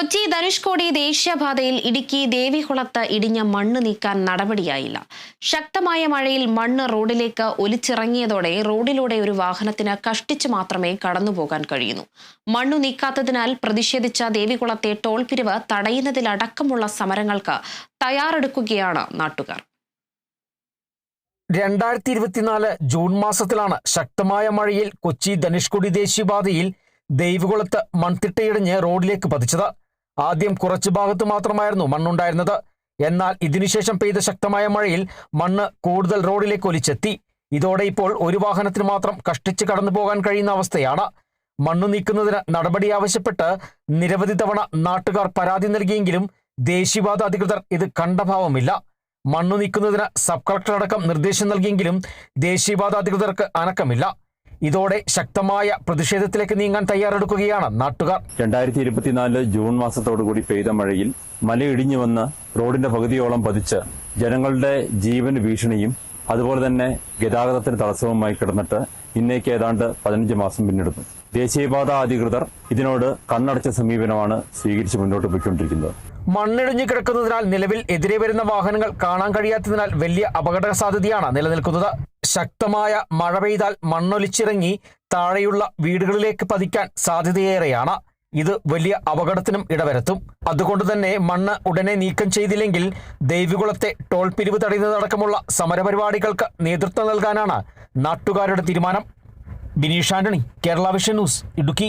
കൊച്ചി ധനുഷ്കോടി ദേശീയപാതയിൽ ഇടുക്കി ദേവികുളത്ത് ഇടിഞ്ഞ മണ്ണ് നീക്കാൻ നടപടിയായില്ല. ശക്തമായ മഴയിൽ മണ്ണ് റോഡിലേക്ക് ഒലിച്ചിറങ്ങിയതോടെ റോഡിലൂടെ ഒരു വാഹനത്തിന് കഷ്ടിച്ച് മാത്രമേ കടന്നുപോകാൻ കഴിയുന്നു. മണ്ണു നീക്കാത്തതിനാൽ പ്രതിഷേധിച്ച ദേവികുളത്തെ ടോൾ പിരിവ് തടയുന്നതിലടക്കമുള്ള സമരങ്ങൾക്ക് തയ്യാറെടുക്കുകയാണ് നാട്ടുകാർ. രണ്ടായിരത്തി ഇരുപത്തിനാല് ജൂൺ മാസത്തിലാണ് ശക്തമായ മഴയിൽ കൊച്ചി ധനുഷ്കോടി ദേശീയപാതയിൽ ദൈവകുളത്ത് മൺതിട്ടയിടിഞ്ഞ് റോഡിലേക്ക് പതിച്ചത്. ആദ്യം കുറച്ചു ഭാഗത്ത് മാത്രമായിരുന്നു മണ്ണുണ്ടായിരുന്നത്. എന്നാൽ ഇതിനുശേഷം പെയ്ത ശക്തമായ മഴയിൽ മണ്ണ് കൂടുതൽ റോഡിലേക്ക് ഒലിച്ചെത്തി. ഇതോടെ ഇപ്പോൾ ഒരു വാഹനത്തിന് മാത്രം കഷ്ടിച്ച് കടന്നു പോകാൻ കഴിയുന്ന അവസ്ഥയാണ്. മണ്ണ് നീക്കുന്നതിന് നടപടി ആവശ്യപ്പെട്ട് നിരവധി തവണ നാട്ടുകാർ പരാതി നൽകിയെങ്കിലും ദേശീയപാത അധികൃതർ ഇത് കണ്ടഭാവമില്ല മണ്ണു നീക്കുന്നതിന് സബ് കളക്ടർ അടക്കം നിർദ്ദേശം നൽകിയെങ്കിലും ദേശീയപാത അധികൃതർക്ക് അനക്കമില്ല. ഇതോടെ ശക്തമായ പ്രതിഷേധത്തിലേക്ക് നീങ്ങാൻ തയ്യാറെടുക്കുകയാണ് നാട്ടുകാർ. രണ്ടായിരത്തി ഇരുപത്തിനാല് ജൂൺ മാസത്തോടുകൂടി പെയ്ത മഴയിൽ മലയിടിഞ്ഞു വന്ന് റോഡിന്റെ പകുതിയോളം പതിച്ച് ജനങ്ങളുടെ ജീവൻ ഭീഷണിയും അതുപോലെ തന്നെ ഗതാഗതത്തിന് തടസ്സവുമായി കിടന്നിട്ട് ഇന്നേക്ക് ഏതാണ്ട് പതിനഞ്ച് മാസം പിന്നിടുന്നു. ദേശീയപാത അധികൃതർ ഇതിനോട് കണ്ണടച്ച സമീപനമാണ് സ്വീകരിച്ച് മുന്നോട്ട് പോയിക്കൊണ്ടിരിക്കുന്നത്. മണ്ണിടിഞ്ഞു കിടക്കുന്നതിനാൽ നിലവിൽ എതിരെ വരുന്ന വാഹനങ്ങൾ കാണാൻ കഴിയാത്തതിനാൽ വലിയ അപകട സാധ്യതയാണ് നിലനിൽക്കുന്നത്. ശക്തമായ മഴ പെയ്താൽ മണ്ണൊലിച്ചിറങ്ങി താഴെയുള്ള വീടുകളിലേക്ക് പതിക്കാൻ സാധ്യതയേറെയാണ്. ഇത് വലിയ അപകടത്തിനും ഇടവരുത്തും. അതുകൊണ്ട് തന്നെ മണ്ണ് ഉടനെ നീക്കം ചെയ്തില്ലെങ്കിൽ ദേവികുളത്തെ ടോൾ പിരിവ് തടയുന്നതടക്കമുള്ള സമരപരിപാടികൾക്ക് നേതൃത്വം നൽകാനാണ് നാട്ടുകാരുടെ തീരുമാനം. Bineesh Antony Kerala vision news Idukki.